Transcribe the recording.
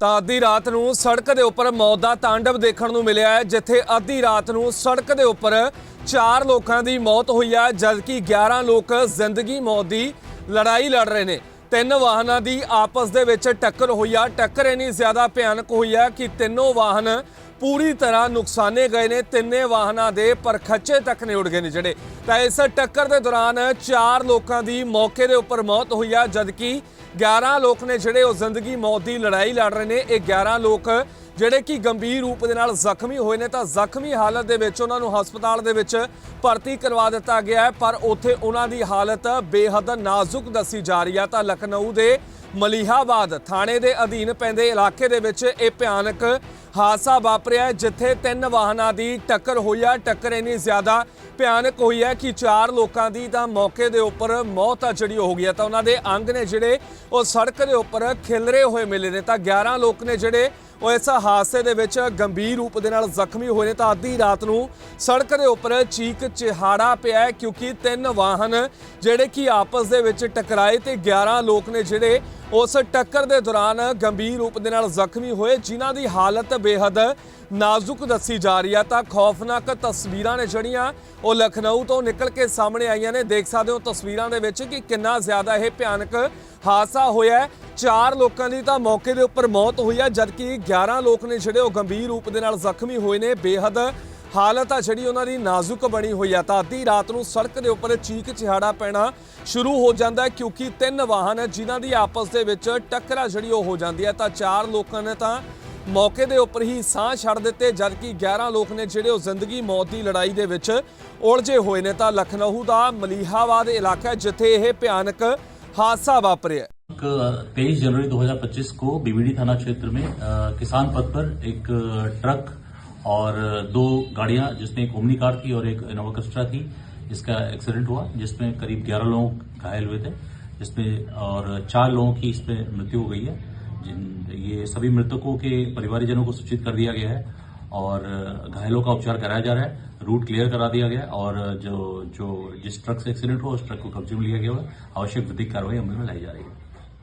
ਤਾਂ ਅੱਧੀ ਰਾਤ ਨੂੰ ਸੜਕ ਦੇ ਉੱਪਰ ਮੌਤ ਦਾ ਤਾਂਡਵ ਦੇਖਣ ਨੂੰ ਮਿਲਿਆ ਹੈ, ਜਿੱਥੇ ਅੱਧੀ ਰਾਤ ਨੂੰ ਸੜਕ ਦੇ ਉੱਪਰ ਚਾਰ ਲੋਕਾਂ ਦੀ ਮੌਤ ਹੋਈ ਹੈ, ਜਦਕਿ 11 ਲੋਕ ਜ਼ਿੰਦਗੀ ਮੌਤ ਦੀ ਲੜਾਈ ਲੜ ਰਹੇ ਨੇ। ਤਿੰਨ ਵਾਹਨਾਂ ਦੀ ਆਪਸ ਦੇ ਵਿੱਚ ਟੱਕਰ ਹੋਈ ਆ। ਟੱਕਰ ਇੰਨੀ ਜ਼ਿਆਦਾ ਭਿਆਨਕ ਹੋਈ ਆ ਕਿ ਤਿੰਨੋਂ ਵਾਹਨ ਪੂਰੀ ਤਰ੍ਹਾਂ ਨੁਕਸਾਨੇ ਗਏ ਨੇ, ਤਿੰਨੇ ਵਾਹਨਾਂ ਦੇ ਪਰਖੱਚੇ ਤੱਕ ਨੇ ਉੱਡ ਗਏ ਨੇ ਜਿਹੜੇ। ਤਾਂ ਇਸ ਟੱਕਰ ਦੇ ਦੌਰਾਨ ਚਾਰ ਲੋਕਾਂ ਦੀ ਮੌਕੇ ਦੇ ਉੱਪਰ ਮੌਤ ਹੋਈ ਆ, ਜਦਕਿ 11 ਲੋਕ ਨੇ ਜਿਹੜੇ ਉਹ ਜ਼ਿੰਦਗੀ ਮੌਤ ਦੀ ਲੜਾਈ ਲੜ ਰਹੇ ਨੇ। ਇਹ 11 ਲੋਕ ਜਿਹੜੇ ਕਿ ਗੰਭੀਰ ਰੂਪ ਦੇ ਨਾਲ ਜ਼ਖਮੀ ਹੋਏ ਨੇ, ਤਾਂ ਜ਼ਖਮੀ ਹਾਲਤ ਦੇ ਵਿੱਚ ਉਹਨਾਂ ਨੂੰ ਹਸਪਤਾਲ ਦੇ ਵਿੱਚ ਭਰਤੀ ਕਰਵਾ ਦਿੱਤਾ ਗਿਆ ਹੈ, ਪਰ ਉੱਥੇ ਉਹਨਾਂ ਦੀ ਹਾਲਤ ਬੇਹੱਦ ਨਾਜ਼ੁਕ ਦੱਸੀ ਜਾ ਰਹੀ ਹੈ ਤਾਂ ਲਖਨਊ ਦੇ ਮਲੀਹਾਬਾਦ ਥਾਣੇ ਦੇ ਅਧੀਨ ਪੈਂਦੇ ਇਲਾਕੇ ਦੇ ਵਿੱਚ ਇਹ ਭਿਆਨਕ ਹਾਦਸਾ ਵਾਪਰਿਆ ਜਿੱਥੇ ਤਿੰਨ ਵਾਹਨਾਂ ਦੀ ਟੱਕਰ ਹੋਈ ਆ। ਟੱਕਰ ਇੰਨੀ ਜ਼ਿਆਦਾ ਭਿਆਨਕ ਹੋਈ ਹੈ ਕਿ ਚਾਰ ਲੋਕਾਂ ਦੀ ਤਾਂ ਮੌਕੇ ਦੇ ਉੱਪਰ ਮੌਤ ਆ ਜਿਹੜੀ ਹੋ ਗਈ ਹੈ। ਤਾਂ ਉਹਨਾਂ ਦੇ ਅੰਗ ਨੇ ਜਿਹੜੇ ਉਹ ਸੜਕ ਦੇ ਉੱਪਰ ਖਿਲਰੇ ਹੋਏ ਮਿਲੇ ਨੇ ਤਾਂ 11 ਲੋਕ ਨੇ ਜਿਹੜੇ ਉਹ ਇਸ ਹਾਦਸੇ ਦੇ ਵਿੱਚ ਗੰਭੀਰ ਰੂਪ ਦੇ ਨਾਲ ਜ਼ਖਮੀ ਹੋਏ ਨੇ। ਤਾਂ ਅੱਧੀ ਰਾਤ ਨੂੰ ਸੜਕ ਦੇ ਉੱਪਰ ਚੀਕ ਚਿਹਾੜਾ ਪਿਆ ਹੈ, ਕਿਉਂਕਿ ਤਿੰਨ ਵਾਹਨ ਜਿਹੜੇ ਕਿ ਆਪਸ ਦੇ ਵਿੱਚ ਟਕਰਾਏ ਤੇ 11 ਲੋਕ ਨੇ ਜਿਹੜੇ ਉਸ ਟੱਕਰ ਦੇ ਦੌਰਾਨ ਗੰਭੀਰ ਰੂਪ ਦੇ ਨਾਲ ਜ਼ਖਮੀ ਹੋਏ, ਜਿਨ੍ਹਾਂ ਦੀ ਹਾਲਤ ਬੇਹੱਦ ਨਾਜ਼ੁਕ ਦੱਸੀ ਜਾ ਰਹੀ ਆ। ਤਾਂ ਖੌਫਨਾਕ ਤਸਵੀਰਾਂ ਨੇ ਜਿਹੜੀਆਂ ਉਹ ਲਖਨਊ ਤੋਂ ਨਿਕਲ ਕੇ ਸਾਹਮਣੇ ਆਈਆਂ ਨੇ। ਦੇਖ ਸਕਦੇ ਹੋ ਤਸਵੀਰਾਂ ਦੇ ਵਿੱਚ ਕਿ ਕਿੰਨਾ ਜ਼ਿਆਦਾ ਇਹ ਭਿਆਨਕ ਹਾਦਸਾ ਹੋਇਆ ਚਾਰ ਲੋਕਾਂ ਦੀ ਤਾਂ ਮੌਕੇ ਦੇ ਉੱਪਰ ਮੌਤ ਹੋਈ ਹੈ ਜਦਕਿ 11 ਲੋਕ ਨੇ ਜਿਹੜੇ ਉਹ ਗੰਭੀਰ ਰੂਪ ਦੇ ਨਾਲ ਜ਼ਖਮੀ ਹੋਏ ਨੇ। ਬੇਹੱਦ ਹਾਲਤ ਆ ਜਿਹੜੀ ਉਹਨਾਂ ਦੀ ਨਾਜ਼ੁਕ ਬਣੀ ਹੋਈ ਆ ਤਾਂ ਅੱਧੀ ਰਾਤ ਨੂੰ ਸੜਕ ਦੇ ਉੱਪਰ ਚੀਕ ਚਿਹਾੜਾ ਪੈਣਾ ਸ਼ੁਰੂ ਹੋ ਜਾਂਦਾ ਹੈ ਕਿਉਂਕਿ ਤਿੰਨ ਵਾਹਨ ਜਿਨ੍ਹਾਂ ਦੀ ਆਪਸ ਦੇ ਵਿੱਚ ਟੱਕਰਾ ਜਿਹੜੀ ਉਹ ਹੋ ਜਾਂਦੀ ਹੈ ਤਾਂ ਚਾਰ ਲੋਕਾਂ ਨੇ ਤਾਂ ਮੌਕੇ ਦੇ ਉੱਪਰ ਹੀ ਸਾਹ ਛੱਡ ਦਿੱਤੇ ਜਦਕਿ 11 ਲੋਕ ਨੇ ਜਿਹੜੇ ਉਹ ਜ਼ਿੰਦਗੀ ਮੌਤ ਦੀ ਲੜਾਈ ਦੇ ਵਿੱਚ ਉਲਝੇ ਹੋਏ ਨੇ ਤਾਂ ਲਖਨਊ ਦਾ ਮਲੀਹਾਬਾਦ ਇਲਾਕਾ ਹੈ, ਜਿੱਥੇ ਇਹ ਭਿਆਨਕ ਹਾਦਸਾ ਵਾਪਰਿਆ ਹੈ। तेईस जनवरी 2025 को बीबीडी थाना क्षेत्र में अ, किसान पथ पर एक अ, ट्रक और दो गाड़ियाँ जिसमें एक ओमनी कार थी और एक इनोवा क्रिस्टा थी इसका एक्सीडेंट हुआ, जिसमें करीब 11 लोग घायल हुए थे, जिसमें और चार लोगों की इसमें मृत्यु हो गई है। जिन, ये सभी मृतकों के परिवारजनों को सूचित कर दिया गया है और घायलों का उपचार कराया जा रहा है, रूट क्लियर करा दिया गया और जो जो जिस ट्रक से एक्सीडेंट हुआ, उस ट्रक को कब्जे में लिया गया है। आवश्यक विधिक कार्रवाई अमल में लाई जा रही है।